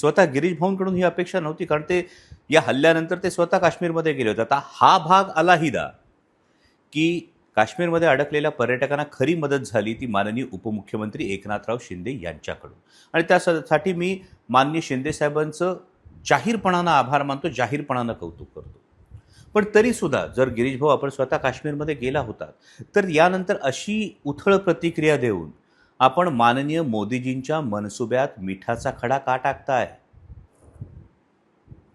स्वतः गिरीश भाऊंकडून ही अपेक्षा नव्हती कारण ते या हल्ल्यानंतर ते स्वतः काश्मीरमध्ये गेले होते. आता हा भाग अलाहिदा की काश्मीरमध्ये अडकलेल्या पर्यटकांना खरी मदत झाली ती माननीय उपमुख्यमंत्री एकनाथराव शिंदे यांच्याकडून. आणि त्यासाठी मी माननीय शिंदे साहेबांचं जाहीरपणानं आभार मानतो जाहीरपणानं कौतुक करतो. पण तरीसुद्धा जर गिरीश भाऊ आपण स्वतः काश्मीरमध्ये गेला होता तर यानंतर अशी उथळ प्रतिक्रिया देऊन आपण माननीय मोदीजींच्या मनसुब्यात मिठाचा खडा का टाकताय?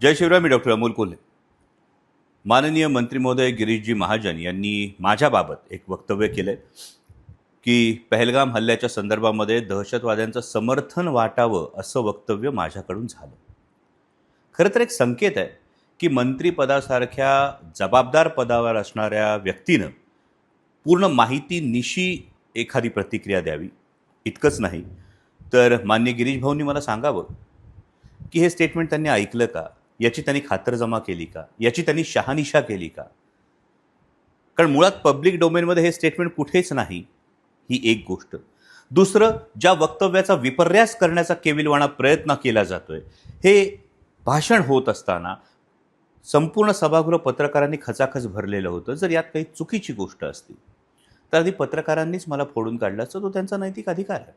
जय शिवराय मी डॉक्टर अमोल कोल्हे. माननीय मंत्री महोदय गिरीशजी महाजन यांनी माझ्याबाबत एक वक्तव्य केलं की पहलगाम हल्ल्याच्या संदर्भामध्ये दहशतवाद्यांचं समर्थन वाटावं असं वक्तव्य माझ्याकडून झालं. खरं तर एक संकेत आहे की मंत्रिपदासारख्या जबाबदार पदावर असणाऱ्या व्यक्तीनं पूर्ण माहिती निशी एखादी प्रतिक्रिया द्यावी. इतकंच नाही. तर मान्य गिरीश भाऊंनी मला सांगावं की हे स्टेटमेंट त्यांनी ऐकलं का? याची त्यांनी खातरजमा केली का? याची त्यांनी शहानिशा केली का? कारण मुळात पब्लिक डोमेनमध्ये हे स्टेटमेंट कुठेच नाही ही एक गोष्ट. दुसरं ज्या वक्तव्याचा विपर्यास करण्याचा केविलवाणा प्रयत्न केला जातोय हे भाषण होत असताना संपूर्ण सभागृह पत्रकारांनी खचाखच भरलेलं होतं जर यात काही चुकीची गोष्ट असती. तर आधी पत्रकारांनीच मला फोडून काढला. असतं तो त्यांचा नैतिक अधिकार आहे.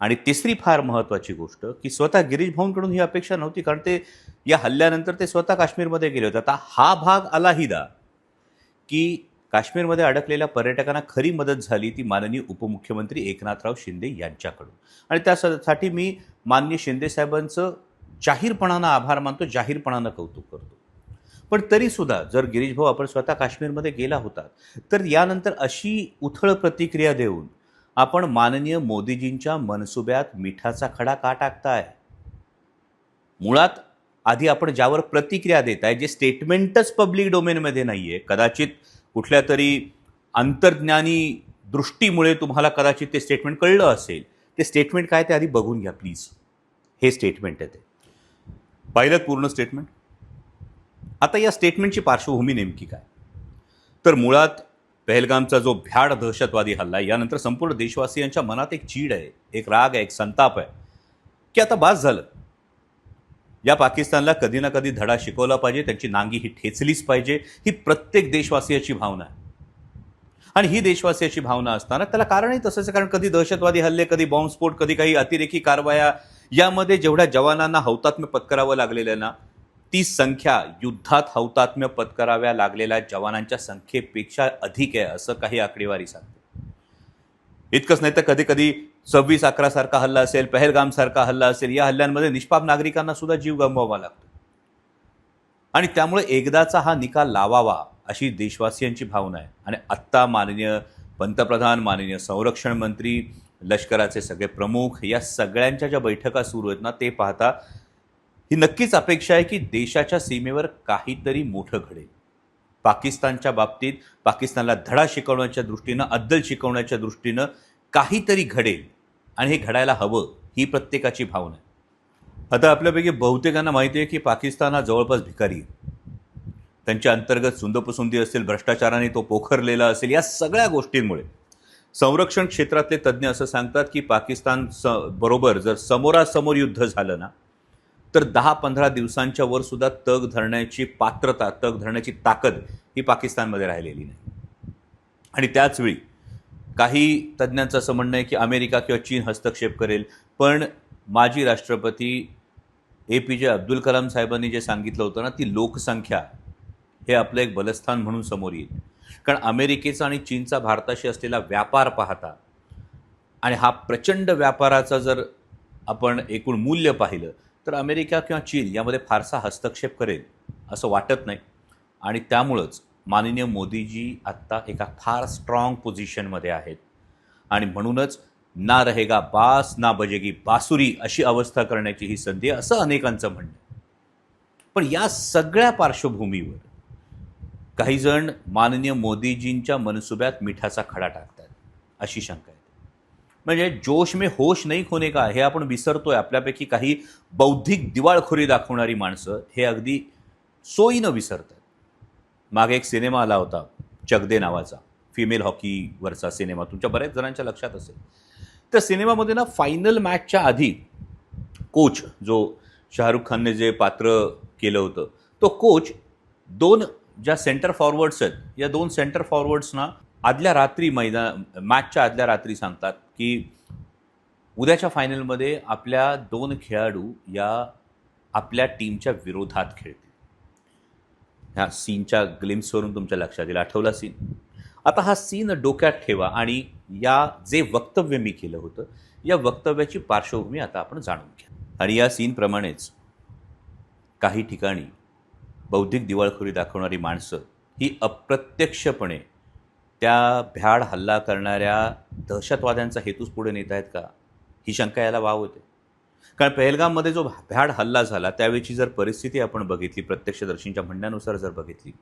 आणि तिसरी फार महत्त्वाची गोष्ट की स्वतः गिरीश भाऊंकडून ही अपेक्षा नव्हती कारण ते या हल्ल्यानंतर ते स्वतः काश्मीरमध्ये गेले होते. आता हा भाग अलाहिदा की काश्मीरमध्ये अडकलेल्या पर्यटकांना खरी मदत झाली ती माननीय उपमुख्यमंत्री एकनाथराव शिंदे यांच्याकडून. आणि त्यासाठी मी माननीय शिंदे साहेबांचं जाहीरपणानं आभार मानतो जाहीरपणानं कौतुक करतो. पण तरीसुद्धा जर गिरीश भाऊ आपण स्वतः काश्मीरमध्ये गेला होता तर यानंतर अशी उथळ प्रतिक्रिया देऊन आपण माननीय मोदीजींच्या मनसुब्यात मिठाचा खडा का टाकताय? मुळात आधी आपण ज्यावर प्रतिक्रिया देत आहे जे स्टेटमेंटच पब्लिक डोमेनमध्ये नाही आहे कदाचित कुठल्या तरी अंतर्ज्ञानी दृष्टीमुळे तुम्हाला कदाचित ते स्टेटमेंट कळलं असेल. ते स्टेटमेंट काय ते आधी बघून घ्या प्लीज हे स्टेटमेंट आहे ते. पाहिलं पूर्ण स्टेटमेंट आता या स्टेटमेंटची पार्श्वभूमी नेमकी काय? तर मुळात पहलगामचा जो भ्याड दहशतवादी हल्ला आहे, यानंतर संपूर्ण देशवासियांच्या मनात एक चीड आहे एक राग आहे एक संताप आहे की आता बास झालं. या पाकिस्तानला कधी ना कधी धडा शिकवला पाहिजे त्यांची नांगी ही ठेचलीच पाहिजे ही प्रत्येक देशवासियाची भावना आहे. आणि ही देशवासियाची भावना असताना त्याला कारणही तसंच आहे कारण कधी दहशतवादी हल्ले कधी बॉम्बस्फोट कधी काही अतिरेकी कारवाया यामध्ये जेवढ्या जवानांना हौतात्म्य पत्करावं लागलेलं आहे ना ती संख्या युद्धात हौतात्म्य पत्कराव्या लागलेल्या जवानांच्या संख्येपेक्षा अधिक आहे असं काही आकडेवारी सांगते. इतकंच नाही तर कधी कधी सव्वीस अकरा सारखा हल्ला असेल पहलगाम सारखा हल्ला असेल या हल्ल्यांमध्ये निष्पाप नागरिकांना सुद्धा जीव गमवावा लागतो. आणि त्यामुळे एकदाचा हा निकाल लावावा अशी देशवासियांची भावना आहे. आणि आत्ता माननीय पंतप्रधान माननीय संरक्षण मंत्री लष्कराचे सगळे प्रमुख या सगळ्यांच्या ज्या बैठका सुरू आहेत ना ते पाहता ही नक्कीच अपेक्षा आहे की देशाच्या सीमेवर काहीतरी मोठं घडेल. पाकिस्तानच्या बाबतीत पाकिस्तानला धडा शिकवण्याच्या दृष्टीनं अद्दल शिकवण्याच्या दृष्टीनं काहीतरी घडेल आणि हे घडायला हवं ही प्रत्येकाची भावना आहे. आता आपल्यापैकी बहुतेकांना माहिती आहे की पाकिस्तान हा जवळपास भिकारी आहे. त्यांच्या अंतर्गत सुंदपसुंदी असेल भ्रष्टाचाराने तो पोखरलेला असेल या सगळ्या गोष्टींमुळे. संरक्षण क्षेत्रातले तज्ज्ञ असं सांगतात की पाकिस्तान स बरोबर जर समोरासमोर युद्ध झालं ना तर दहा पंधरा दिवसांच्या वर सुद्धा तग धरण्याची पात्रता तग धरण्याची ताकद ही पाकिस्तानमध्ये राहिलेली नाही. आणि त्याचवेळी काही तज्ज्ञांचं असं म्हणणं आहे की अमेरिका किंवा चीन हस्तक्षेप करेल पण माजी राष्ट्रपती ए पी जे अब्दुल कलाम साहेबांनी जे सांगितलं होतं ना ती लोकसंख्या हे आपलं एक बलस्थान म्हणून समोर येईल. कारण अमेरिकेचा आणि चीनचा भारताशी असलेला व्यापार पाहता आणि हा प्रचंड व्यापाराचा जर आपण एकूण मूल्य पाहिलं तर अमेरिका किंवा चीन यामध्ये फारसा हस्तक्षेप करेल असं वाटत नाही. आणि त्यामुळंच माननीय मोदीजी आत्ता एका फार स्ट्रॉंग पोझिशनमध्ये आहेत. आणि म्हणूनच ना रहेगा बास ना बजेगी बासुरी अशी अवस्था करण्याची ही संधी आहे असं अनेकांचं म्हणणं पण या सगळ्या पार्श्वभूमीवर काही जण माननीय मोदीजींच्या मनसुब्यात मिठाचा खडा टाकतात अशी शंका आहे. म्हणजे जोश मे होश नाही होणे का? हे आपण विसरतोय. आपल्यापैकी काही बौद्धिक दिवाळखोरी दाखवणारी माणसं हे अगदी सोयीनं विसरतात मागे एक सिनेमा आला होता चगदे नावाचा. फिमेल हॉकीवरचा सिनेमा. तुमच्या बऱ्याच जणांच्या लक्षात असेल. त्या सिनेमामध्ये ना फायनल मॅचच्या आधी कोच जो शाहरुख खानने जे पात्र केलं होतं तो कोच दोन ज्या सेंटर फॉरवर्ड्स आहेत या दोन सेंटर फॉरवर्ड्सना आदल्या रात्री मैदान मॅचच्या आदल्या रात्री सांगतात की उद्याच्या फायनलमध्ये आपल्या दोन खेळाडू या आपल्या टीमच्या विरोधात खेळतील. ह्या सीनच्या ग्लिम्सवरून तुमच्या लक्षात येईल. आठवला सीन. आता हा सीन डोक्यात ठेवा आणि या जे वक्तव्य मी केलं होतं या वक्तव्याची पार्श्वभूमी आता आपण जाणून घ्या. आणि या सीनप्रमाणेच काही ठिकाणी बौद्धिक दिवाळखोरी दाखवणारी माणसं ही अप्रत्यक्षपणे त्या भ्याड हल्ला करणाऱ्या दहशतवाद्यांचा हेतूच पुढे नेत आहेत का? ही शंका याला वाव होते. कारण पहलगाममध्ये जो भ्याड हल्ला झाला त्यावेळीची जर परिस्थिती आपण बघितली प्रत्यक्षदर्शींच्या म्हणण्यानुसार जर बघितली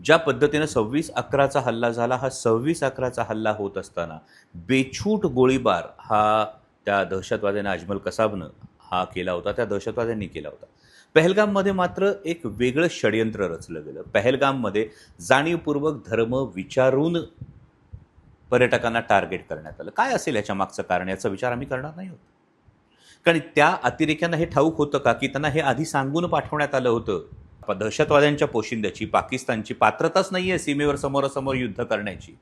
ज्या पद्धतीनं सव्वीस अकराचा हल्ला झाला हा सव्वीस अकराचा हल्ला होत असताना बेछूट गोळीबार हा त्या दहशतवाद्यानं अजमल कसाबनं हा केला होता त्या दहशतवाद्यांनी केला होता. पहलगाममध्ये मात्र एक वेगळं षडयंत्र रचलं गेलं. पहलगाममध्ये जाणीवपूर्वक धर्म विचारून पर्यटकांना टार्गेट करण्यात आलं. काय असेल याच्या मागचं कारण? याचा विचार आम्ही करणार नाही होतो कारण त्या अतिरेक्यांना हे ठाऊक होतं का? की त्यांना हे आधी सांगून पाठवण्यात आलं होतं. दहशतवाद्यांच्या पोशिंद्याची पाकिस्तानची पात्रताच नाही आहे सीमेवर समोरासमोर युद्ध करण्याची.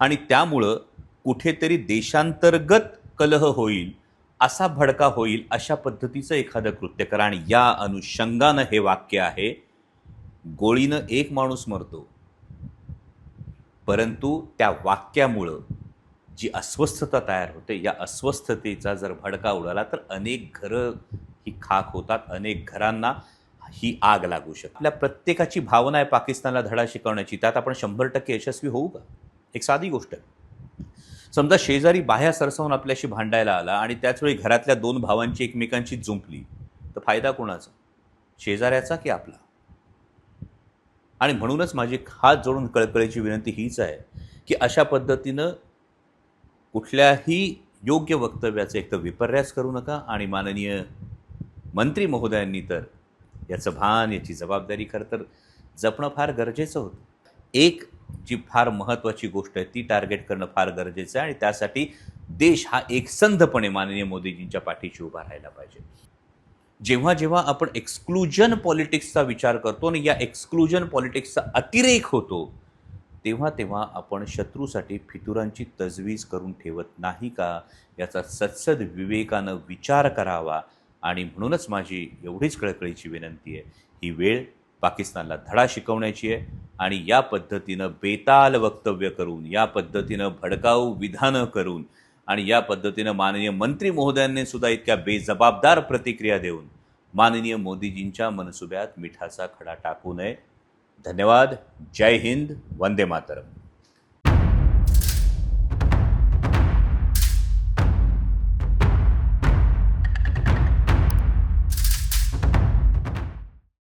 आणि त्यामुळं कुठेतरी देशांतर्गत कलह होईल असा भडका होईल अशा पद्धतीचं एखादं कृत्य करा आणि या अनुषंगानं हे वाक्य आहे गोळीनं एक माणूस मरतो. परंतु त्या वाक्यामुळं जी अस्वस्थता तयार होते या अस्वस्थतेचा जर भडका उडाला तर अनेक घरं ही खाक होतात अनेक घरांना ही आग लागू शकते. आपल्या प्रत्येकाची भावना आहे पाकिस्तानला धडा शिकवण्याची. त्यात आपण शंभर टक्के यशस्वी होऊ का? एक साधी गोष्ट. आहे समजा शेजारी बाह्या सरसावून आपल्याशी भांडायला आला आणि त्याचवेळी घरातल्या दोन भावांची एकमेकांची जुंपली तर फायदा कोणाचा? शेजाऱ्याचा की आपला? आणि म्हणूनच माझी हात जोडून कळकळीची विनंती हीच आहे की अशा पद्धतीनं कुठल्याही योग्य वक्तव्याचं एक तर विपर्यास करू नका आणि माननीय मंत्री महोदयांनी तर याचं भान याची जबाबदारी खरं तर जपणं फार गरजेचं होतं. एक जी फार महत्त्वाची गोष्ट आहे ती टार्गेट करणं फार गरजेचं आहे आणि त्यासाठी देश हा एकसंधपणे माननीय मोदीजींच्या पाठीशी उभा राहायला पाहिजे. जेव्हा जेव्हा आपण एक्सक्लुजन पॉलिटिक्सचा विचार करतो आणि या एक्सक्लुजन पॉलिटिक्सचा अतिरेक होतो तेव्हा तेव्हा आपण शत्रूसाठी फितुरांची तजवीज करून ठेवत नाही का? याचा सत्सद विवेकानं विचार करावा आणि म्हणूनच माझी एवढीच कळकळीची विनंती आहे. ही वेळ पाकिस्तानला धडा शिकवण्याची आहे. आणि या पद्धतीनं बेताल वक्तव्य करून या पद्धतीनं भडकाऊ विधानं करून आणि या पद्धतीनं माननीय मंत्री महोदयांनी सुद्धा इतक्या बेजबाबदार प्रतिक्रिया देऊन माननीय मोदीजींच्या मनसुब्यात मिठाचा खडा टाकू नये. धन्यवाद. जय हिंद. वंदे मातरम.